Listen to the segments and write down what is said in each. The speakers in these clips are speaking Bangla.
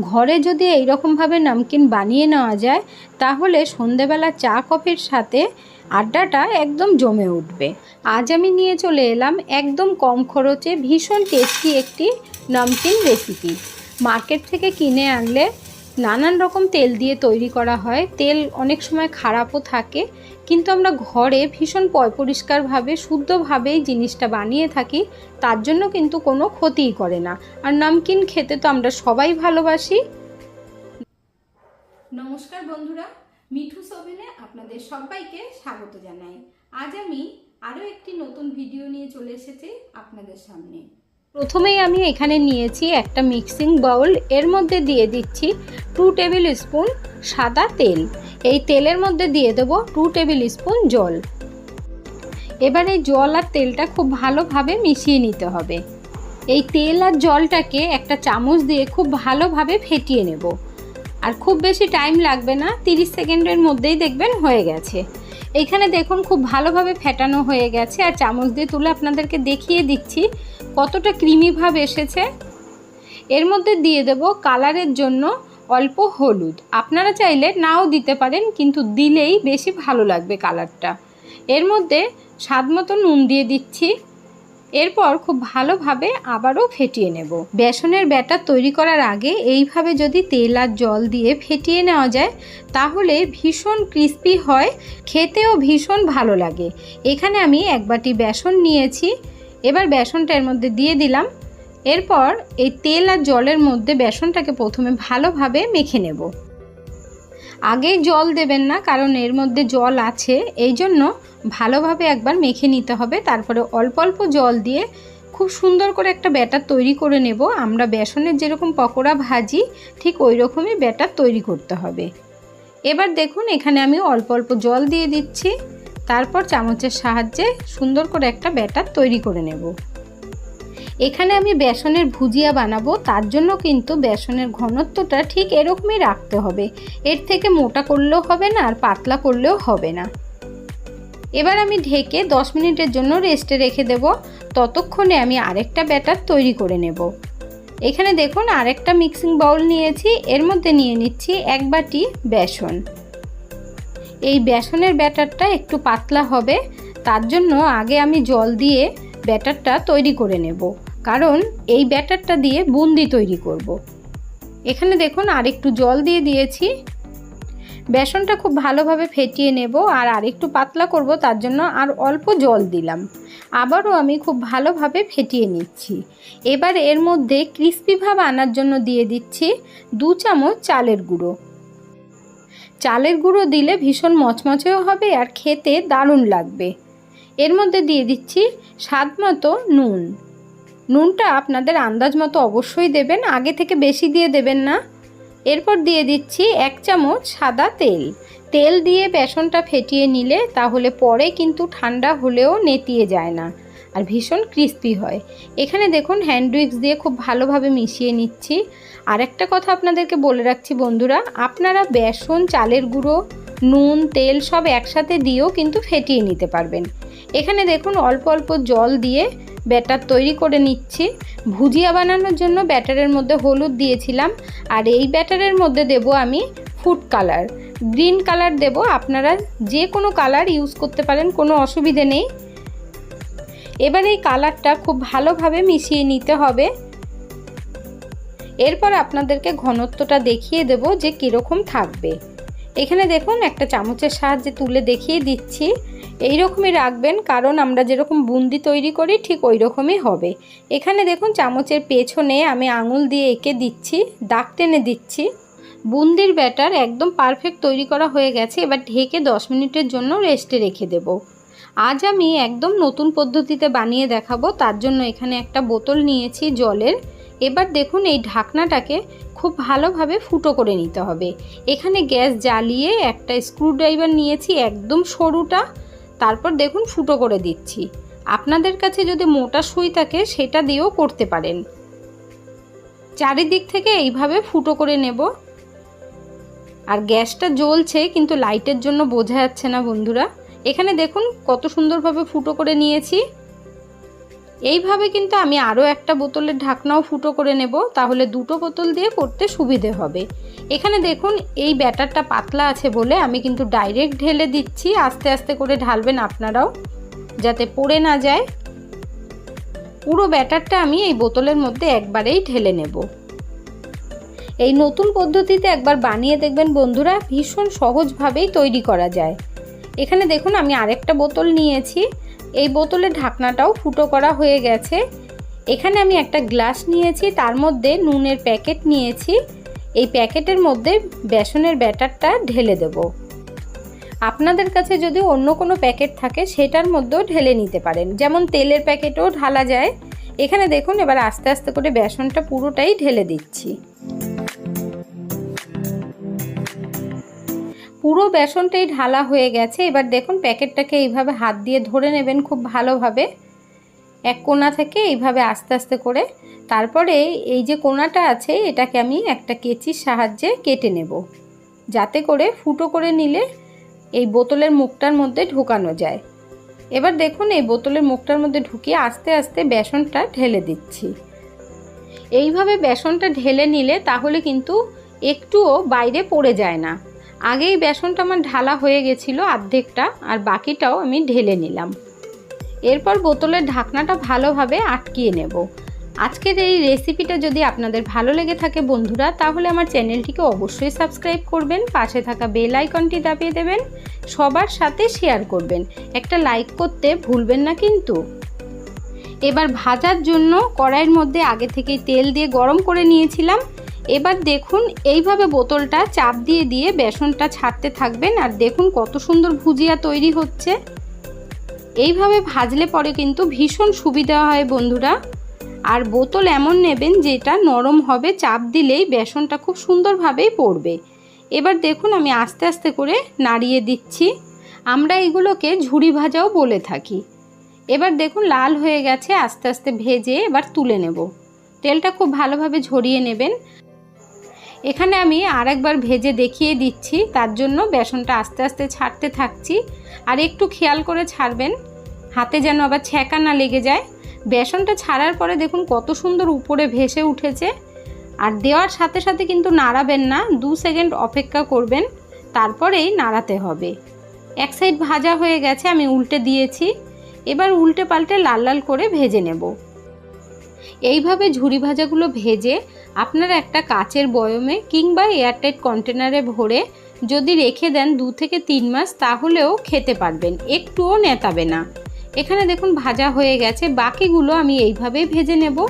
ঘরে যদি এইরকমভাবে নামকিন বানিয়ে নেওয়া যায়, তাহলে সন্ধেবেলা চা, কফির সাথে আড্ডাটা একদম জমে উঠবে। আজ আমি নিয়ে চলে এলাম একদম কম খরচে ভীষণ টেস্টি একটি নামকিন রেসিপি মার্কেট থেকে কিনে আনলে নানান রকম তেল দিয়ে তৈরি করা হয়। তেল অনেক সময় খারাপও থাকে। কিন্তু আমরা ঘরে ভীষণ পরিষ্কারভাবে শুদ্ধভাবেই জিনিসটা বানিয়ে থাকি, তার জন্য কিন্তু কোনো ক্ষতিই করে না। আর নামকিন খেতে তো আমরা সবাই ভালোবাসি। নমস্কার বন্ধুরা, মিঠু সোভেনে আপনাদের সবাইকে স্বাগত জানাই। আজ আমি আরও একটি নতুন ভিডিও নিয়ে চলে এসেছি আপনাদের সামনে। প্রথমেই আমি এখানে নিয়েছি একটা মিক্সিং বাউল। এর মধ্যে দিয়ে দিচ্ছি টু টেবিল স্পুন সাদা তেল। এই তেলের মধ্যে দিয়ে দেবো টু টেবিল স্পুন জল। এবার জল আর তেলটা খুব ভালোভাবে মিশিয়ে নিতে হবে। এই তেল আর জলটাকে একটা চামচ দিয়ে খুব ভালোভাবে ফেটিয়ে নেব। আর খুব বেশি টাইম লাগবে না 30 সেকেন্ডের মধ্যেই দেখবেন হয়ে গেছে। এইখানে দেখুন খুব ভালোভাবে ফেটানো হয়ে গেছে। আর চামচ দিয়ে তুলে আপনাদেরকে দেখিয়ে দিচ্ছি কতটা ক্রিমি ভাব এসেছে। এর মধ্যে দিয়ে দেব কালারের জন্য অল্প হলুদ। আপনারা চাইলে নাও দিতে পারেন, কিন্তু দিলেই বেশি ভালো লাগবে কালারটা। এর মধ্যে স্বাদ মতো নুন দিয়ে দিচ্ছি। এরপর খুব ভালোভাবে আবারও ফেটিয়ে নেব। বেসনের ব্যাটার তৈরি করার আগে এইভাবে যদি তেল আর জল দিয়ে ফেটিয়ে নেওয়া যায়, তাহলে ভীষণ ক্রিস্পি হয়, খেতেও ভীষণ ভালো লাগে। এখানে আমি এক বাটি বেসন নিয়েছি। এবার বেসনটা এর মধ্যে দিয়ে দিলাম। এরপর এই তেল আর জলের মধ্যে বেসনটাকে প্রথমে ভালোভাবে মেখে নেব। আগেই জল দেবেন না, কারণ এর মধ্যে জল আছে। এই জন্য ভালোভাবে একবার মেখে নিতে হবে। তারপরে অল্প অল্প জল দিয়ে খুব সুন্দর করে একটা ব্যাটার তৈরি করে নেব। আমরা বেসনের যেরকম পকোড়া ভাজি, ঠিক ওই রকমই ব্যাটার তৈরি করতে হবে। এবার দেখুন, এখানে আমি অল্প অল্প জল দিয়ে দিচ্ছি। তারপর চামচের সাহায্যে সুন্দর করে একটা ব্যাটার তৈরি করে নেব। এখানে আমি বেসনের ভুজিয়া বানাবো, তার জন্য কিন্তু বেসনের ঘনত্বটা ঠিক এরকমই রাখতে হবে। এর থেকে মোটা করলেও হবে না, আর পাতলা করলেও হবে না। এবার আমি ঢেকে 10 মিনিটের জন্য রেস্টে রেখে দেব। ততক্ষণে আমি আরেকটা ব্যাটার তৈরি করে নেব। এখানে দেখুন, আরেকটা মিক্সিং বাউল নিয়েছি। এর মধ্যে নিয়ে নিচ্ছি এক বাটি বেসন। এই বেসনের ব্যাটারটা একটু পাতলা হবে, তার জন্য আগে আমি জল দিয়ে ব্যাটারটা তৈরি করে নেব। কারণ এই ব্যাটারটা দিয়ে বুন্দি তৈরি করব। এখানে দেখুন আরেকটু জল দিয়ে দিয়েছি। বেসনটা খুব ভালোভাবে ফেটিয়ে নেব আর আরেকটু পাতলা করব, তার জন্য আর অল্প জল দিলাম। আবারও আমি খুব ভালোভাবে ফেটিয়ে নিচ্ছি। এবার এর মধ্যে ক্রিস্পি ভাব আনার জন্য দিয়ে দিচ্ছি দু চামচ চালের গুঁড়ো। চালের গুঁড়ো দিলে ভীষণ মচমচেও হবে আর খেতে দারুণ লাগবে। এর মধ্যে দিয়ে দিচ্ছি স্বাদ মতো নুন। নুনটা আপনাদের আন্দাজ মতো অবশ্যই দেবেন, আগে থেকে বেশি দিয়ে দেবেন না। এরপর দিয়ে দিচ্ছি এক চামচ সাদা তেল। তেল দিয়ে বেসনটা ফেটিয়ে নিলে তাহলে পরে কিন্তু ঠান্ডা হলেও নেতিয়ে যায় না আর ভীষণ ক্রিস্পি হয়। এখানে দেখুন হ্যান্ড উইক্স দিয়ে খুব ভালোভাবে মিশিয়ে নিচ্ছি। আর একটা কথা আপনাদেরকে বলে রাখছি বন্ধুরা, আপনারা বেসন, চালের গুঁড়ো, নুন, তেল সব একসাথে দিয়েও কিন্তু ফেটিয়ে নিতে পারবেন। এখানে দেখুন অল্প অল্প জল দিয়ে ব্যাটার তৈরি করে নিচ্ছি। ভুজিয়া বানানোর জন্য ব্যাটারের মধ্যে হলুদ দিয়েছিলাম। আর এই ব্যাটারের মধ্যে দেব আমি ফুড কালার। গ্রিন কালার দেব। আপনারা যে কোনো কালার ইউজ করতে পারেন, কোনো অসুবিধে নেই। এবার এই কালারটা খুব ভালোভাবে মিশিয়ে নিতে হবে। এরপর আপনাদেরকে ঘনত্বটা দেখিয়ে দেব যে কীরকম থাকবে। এখানে দেখুন একটা চামচের সাহায্যে তুলে দেখিয়ে দিচ্ছি। এই রকমই রাখবেন, কারণ আমরা যেরকম বুন্দি তৈরি করি, ঠিক ওই রকমই হবে। এখানে দেখুন চামচের পেছনে আমি আঙুল দিয়ে এঁকে দিচ্ছি, দাগ টেনে দিচ্ছি। বুন্দির ব্যাটার একদম পারফেক্ট তৈরি করা হয়ে গেছে, এবার ঢেকে 10 মিনিটের জন্য রেস্টে রেখে দেব। আজ আমি একদম নতুন পদ্ধতিতে বানিয়ে দেখাবো, তার জন্য এখানে একটা বোতল নিয়েছি জলের। এবার দেখুন এই ঢাকনাটাকে খুব ভালোভাবে ফুটো করে নিতে হবে। এখানে গ্যাস জ্বালিয়ে একটা স্ক্রুড্রাইভার নিয়েছি একদম সরুটা, তারপর দেখুন ফুটো করে দিচ্ছি। আপনাদের কাছে যদি মোটা সুই থাকে সেটা দিয়েও করতে পারেন। চারিদিক থেকে এইভাবে ফুটো করে নেব। আর গ্যাসটা জ্বলছে, কিন্তু লাইটের জন্য বোঝা যাচ্ছে না বন্ধুরা। এখানে দেখুন কত সুন্দরভাবে ফুটো করে নিয়েছি। এইভাবে কিন্তু আমি আরও একটা বোতলের ঢাকনাও ফুটো করে নেব, তাহলে দুটো বোতল দিয়ে করতে সুবিধে হবে। এখানে দেখুন, এই ব্যাটারটা পাতলা আছে বলে আমি কিন্তু ডাইরেক্ট ঢেলে দিচ্ছি, আস্তে আস্তে করে ঢালবেন আপনারাও, যাতে পড়ে না যায়। পুরো ব্যাটারটা আমি এই বোতলের মধ্যে একবারেই ঢেলে নেব। এই নতুন পদ্ধতিতে একবার বানিয়ে দেখবেন বন্ধুরা, ভীষণ সহজভাবেই তৈরি করা যায়। এখানে দেখুন, আমি আরেকটা বোতল নিয়েছি। এই বোতলের ঢাকনাটাও ফুটো করা হয়ে গেছে। এখানে আমি একটা গ্লাস নিয়েছি, তার মধ্যে নুনের প্যাকেট নিয়েছি। এই প্যাকেটের মধ্যে বেসনের ব্যাটারটা ঢেলে দেব। আপনাদের কাছে যদি অন্য কোনো প্যাকেট থাকে, সেটার মধ্যেও ঢেলে নিতে পারেন। যেমন তেলের প্যাকেটও ঢালা যায়। এখানে দেখুন, এবার আস্তে আস্তে করে বেসনটা পুরোটাই ঢেলে দিচ্ছি। পুরো বেসনটাই ঢালা হয়ে গেছে। এবার দেখুন, প্যাকেটটাকে এইভাবে হাত দিয়ে ধরে নেবেন খুব ভালোভাবে। এক কোনা থেকে এইভাবে আস্তে আস্তে করে। তারপরে এই যে কোনাটা আছে, এটাকে আমি একটা কেচির সাহায্যে কেটে নেব। যাতে করে ফুটো করে নিলে এই বোতলের মুখটার মধ্যে ঢোকানো যায়। এবার দেখুন, এই বোতলের মুখটার মধ্যে ঢুকিয়ে আস্তে আস্তে বেসনটা ঢেলে দিচ্ছি। এইভাবে বেসনটা ঢেলে নিলে তাহলে কিন্তু একটুও বাইরে পড়ে যায় না। আগেই বেসনটা আমার ঢালা হয়ে গেছিল অর্ধেকটা আর বাকিটাও আমি ঢেলে নিলাম। এরপর বোতলের ঢাকনাটা ভালোভাবে আটকিয়ে নেব। আজকের এই রেসিপিটা যদি আপনাদের ভালো লেগে থাকে বন্ধুরা, তাহলে আমার চ্যানেলটিকে অবশ্যই সাবস্ক্রাইব করবেন, পাশে থাকা বেল আইকনটি দাবিয়ে দেবেন, সবার সাথে শেয়ার করবেন। একটা লাইক করতে ভুলবেন না কিন্তু। এবার ভাজার জন্য কড়াইয়ের মধ্যে আগে থেকেই তেল দিয়ে গরম করে নিয়েছিলাম। এবার দেখুন এইভাবে বোতলটা চাপ দিয়ে দিয়ে বেসনটা ছাড়তে থাকবেন আর দেখুন কত সুন্দর ভুজিয়া তৈরি হচ্ছে। এইভাবে ভাজলে পরে কিন্তু ভীষণ সুবিধা হয় বন্ধুরা। আর বোতল এমন নেবেন যেটা নরম হবে, চাপ দিলেই বেসনটা খুব সুন্দরভাবেই পড়বে। এবার দেখুন আমি আস্তে আস্তে করে নাড়িয়ে দিচ্ছি। আমরা এগুলোকে ঝুড়ি ভাজাও বলে থাকি। এবার দেখুন লাল হয়ে গেছে, আস্তে আস্তে ভেজে এবার তুলে নেব। তেলটা খুব ভালোভাবে ঝরিয়ে নেবেন। এখানে আমি আরেকবার ভেজে দেখিয়ে দিচ্ছি, তার জন্য বেসনটা আস্তে আস্তে ছাড়তে থাকছি। আর একটু খেয়াল করে ছাড়বেন, হাতে যেন আবার ছ্যাঁকা না লেগে যায়। বেসনটা ছাড়ার পরে দেখুন কত সুন্দর উপরে ভেসে উঠেছে। আর দেওয়ার সাথে সাথে কিন্তু নাড়াবেন না, দু সেকেন্ড অপেক্ষা করবেন, তারপরেই নাড়াতে হবে। এক সাইড ভাজা হয়ে গেছে, আমি উল্টে দিয়েছি। এবার উল্টে পাল্টে লাল লাল করে ভেজে নেব। এইভাবে ঝুরি ভাজাগুলো ভেজে আপনারা একটা কাচের বয়মে কিংবা এয়ারটাইট কন্টেনারে ভরে যদি রেখে দেন দু থেকে তিন মাস, তাহলেও খেতে পারবেন। একটুও নেতাবে না। এখানে দেখুন ভাজা হয়ে গেছে। বাকিগুলো আমি এইভাবেই ভেজে নেব।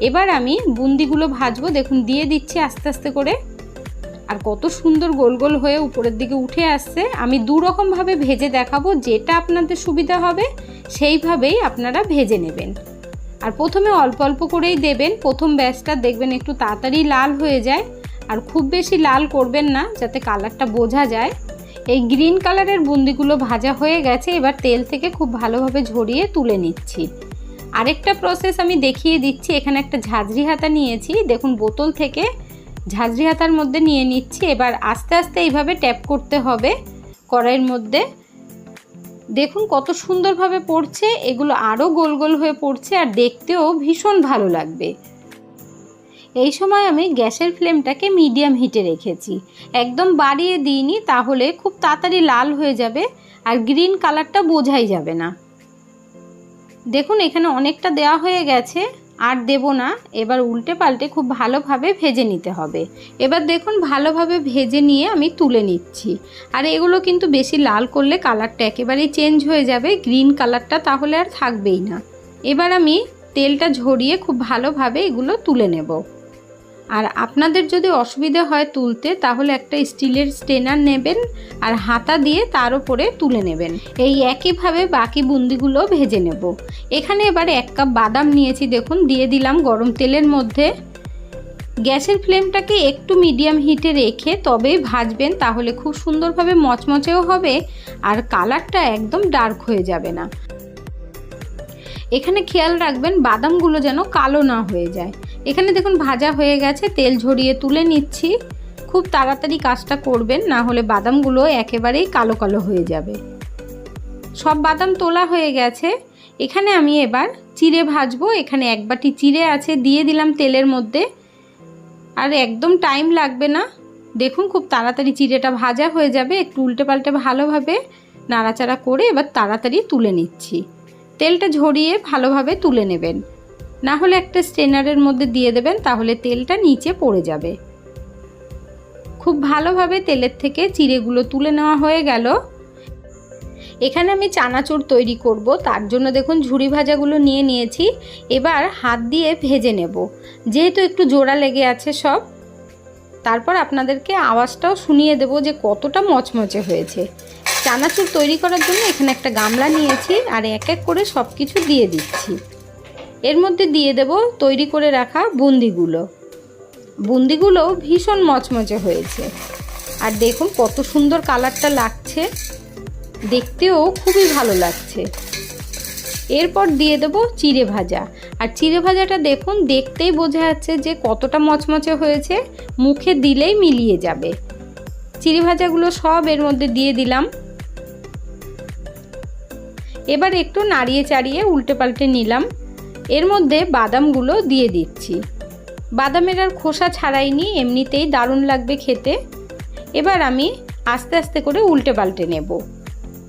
এবার আমি বুন্দিগুলো ভাজবো। দেখুন, দিয়ে দিচ্ছি আস্তে আস্তে করে। আর কত সুন্দর গোল গোল হয়ে উপরের দিকে উঠে আসছে। আমি দু রকমভাবে ভেজে দেখাবো। যেটা আপনাদের সুবিধা হবে, সেইভাবেই আপনারা ভেজে নেবেন। আর প্রথমে অল্প অল্প করেই দেবেন। প্রথম ব্যাচটা দেখবেন একটু তাড়াতাড়ি লাল হয়ে যায়। আর খুব বেশি লাল করবেন না, যাতে কালারটা বোঝা যায়। এই গ্রিন কালারের বুন্দিগুলো ভাজা হয়ে গেছে, এবার তেল থেকে খুব ভালোভাবে ঝরিয়ে তুলে নিচ্ছি। আরেকটা প্রসেস আমি দেখিয়ে দিচ্ছি, এখানে একটা ঝাঁঝরি হাতা নিয়েছি। দেখুন, বোতল থেকে ঝাঁঝরি হাতার মধ্যে নিয়ে নিচ্ছি। এবার আস্তে আস্তে এইভাবে ট্যাপ করতে হবে কড়াইয়ের মধ্যে। দেখুন কত সুন্দরভাবে পড়ছে, এগুলো আরও গোল গোল হয়ে পড়ছে আর দেখতেও ভীষণ ভালো লাগবে। এই সময় আমি গ্যাসের ফ্লেমটাকে মিডিয়াম হিটে রেখেছি। একদম বাড়িয়ে দিইনি, তাহলে খুব তাড়াতাড়ি লাল হয়ে যাবে আর গ্রিন কালারটা বোঝাই যাবে না। দেখুন এখানে অনেকটা দেওয়া হয়ে গেছে। আর দেব না। এবার উল্টে পাল্টে খুব ভালোভাবে ভেজে নিতে হবে। এবার দেখুন, ভালোভাবে ভেজে নিয়ে আমি তুলে নিচ্ছি। আর এগুলো কিন্তু বেশি লাল করলে কালারটা একেবারেই চেঞ্জ হয়ে যাবে, গ্রিন কালারটা তাহলে আর থাকবেই না। এবার আমি তেলটা ঝরিয়ে খুব ভালোভাবে এগুলো তুলে নেব। আর আপনাদের যদি অসুবিধা হয় তুলতে, তাহলে একটা স্টিলের স্টেনার নেবেন আর হাতা দিয়ে তার উপরে তুলে নেবেন। এই একইভাবে বাকি বুন্দিগুলো ভেজে নেব। এখানে এবারে এক কাপ বাদাম নিয়েছি, দেখুন, দিয়ে দিলাম গরম তেলের মধ্যে। গ্যাসের ফ্লেমটাকে একটু মিডিয়াম হিটে রেখে তবেই ভাজবেন, তাহলে খুব সুন্দরভাবে মচমচেও হবে আর কালারটা একদম ডার্ক হয়ে যাবে না। এখানে খেয়াল রাখবেন, বাদামগুলো যেন কালো না হয়ে যায়। এখানে দেখুন ভাজা হয়ে গেছে, তেল ঝরিয়ে তুলে নিচ্ছি। খুব তাড়াতাড়ি কাজটা করবেন, না হলে বাদামগুলো একেবারেই কালো কালো হয়ে যাবে। সব বাদাম তোলা হয়ে গেছে। এখানে আমি এবার চিড়ে ভাজবো। এখানে এক বাটি চিড়ে আছে, দিয়ে দিলাম তেলের মধ্যে। আর একদম টাইম লাগবে না। দেখুন খুব তাড়াতাড়ি চিড়েটা ভাজা হয়ে যাবে। একটু উল্টে পাল্টে ভালোভাবে নাড়াচাড়া করে এবার তাড়াতাড়ি তুলে নিচ্ছি। তেলটা ঝরিয়ে ভালোভাবে তুলে নেবেন। না হলে একটা স্ট্রেনারের মধ্যে দিয়ে দেবেন, তাহলে তেলটা নিচে পড়ে যাবে। খুব ভালোভাবে তেলের থেকে চিড়েগুলো তুলে নেওয়া হয়ে গেল। এখানে আমি চানাচুর তৈরি করব, তার জন্য দেখুন ঝুড়ি ভাজাগুলো নিয়ে নিয়েছি। এবার হাত দিয়ে ভেজে নেব। যেহেতু একটু জোড়া লেগে আছে সব, তারপর আপনাদেরকে আওয়াজটাও শুনিয়ে দেব যে কতটা মচমচে হয়েছে। চানাচুর তৈরি করার জন্য এখানে একটা গামলা নিয়েছি, আর এক এক করে সব কিছু দিয়ে দিচ্ছি। এর মধ্যে দিয়ে দেব তৈরি করে রাখা বুন্দিগুলো। বুন্দিগুলো ভীষণ মচমচে হয়েছে। আর দেখুন কত সুন্দর কালারটা লাগছে। দেখতেও খুবই ভালো লাগছে। এরপর দিয়ে দেবো চিড়ে ভাজা। আর চিড়ে ভাজাটা দেখুন, দেখতেই বোঝা যাচ্ছে যে কতটা মচমচে হয়েছে। মুখে দিলেই মিলিয়ে যাবে। চিড়ে ভাজাগুলো সব এর মধ্যে দিয়ে দিলাম। এবার একটু নাড়িয়ে চাড়িয়ে উল্টে পাল্টে নিলাম। এর মধ্যে বাদামগুলো দিয়ে দিচ্ছি। বাদামের আর খোসা ছাড়াইনি, এমনিতেই দারুণ লাগবে খেতে। এবার আমি আস্তে আস্তে করে উল্টে পাল্টে নেব।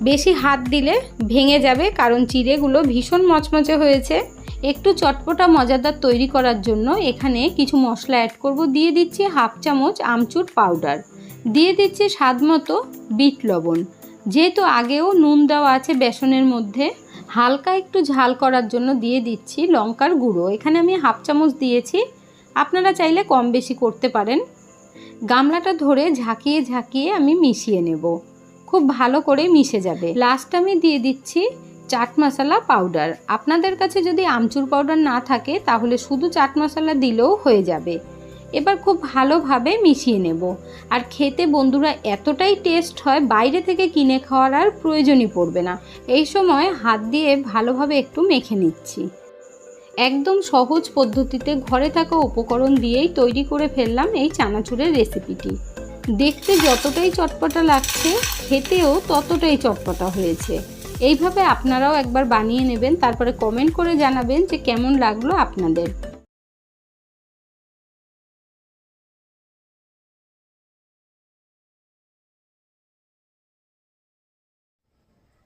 বেশি হাত দিলে ভেঙে যাবে, কারণ চিড়েগুলো ভীষণ মচমচে হয়েছে। একটু চটপটা মজাদার তৈরি করার জন্য এখানে কিছু মশলা অ্যাড করব। দিয়ে দিচ্ছি হাফ চামচ আমচুর পাউডার দিয়ে দিচ্ছি স্বাদ মতো বিট লবণ। যেহেতু আগেও নুন দেওয়া আছে বেসনের মধ্যে হালকা একটু ঝাল করার জন্য দিয়ে দিচ্ছি লঙ্কার গুঁড়ো। এখানে আমি হাফ চামচ দিয়েছি। আপনারা চাইলে কম বেশি করতে পারেন। গামলাটা ধরে ঝাঁকিয়ে ঝাঁকিয়ে আমি মিশিয়ে নেব। খুব ভালো করে মিশে যাবে। লাস্ট আমি দিয়ে দিচ্ছি চাট মশলা পাউডার আপনাদের কাছে যদি আমচুর পাউডার না থাকে, তাহলে শুধু চাট মশলা দিলেও হয়ে যাবে। এবার খুব ভালোভাবে মিশিয়ে নেব। আর খেতে বন্ধুরা এতটাই টেস্ট হয়, বাইরে থেকে কিনে খাওয়ার আর প্রয়োজনই পড়বে না। এই সময় হাত দিয়ে ভালোভাবে একটু মেখে নিচ্ছি। একদম সহজ পদ্ধতিতে ঘরে থাকা উপকরণ দিয়েই তৈরি করে ফেললাম এই চানাচুরের রেসিপিটি। দেখতে যতটাই চটপটা লাগছে, খেতেও ততটাই চটপটা হয়েছে। এইভাবে আপনারাও একবার বানিয়ে নেবেন, তারপরে কমেন্ট করে জানাবেন যে কেমন লাগল আপনাদের।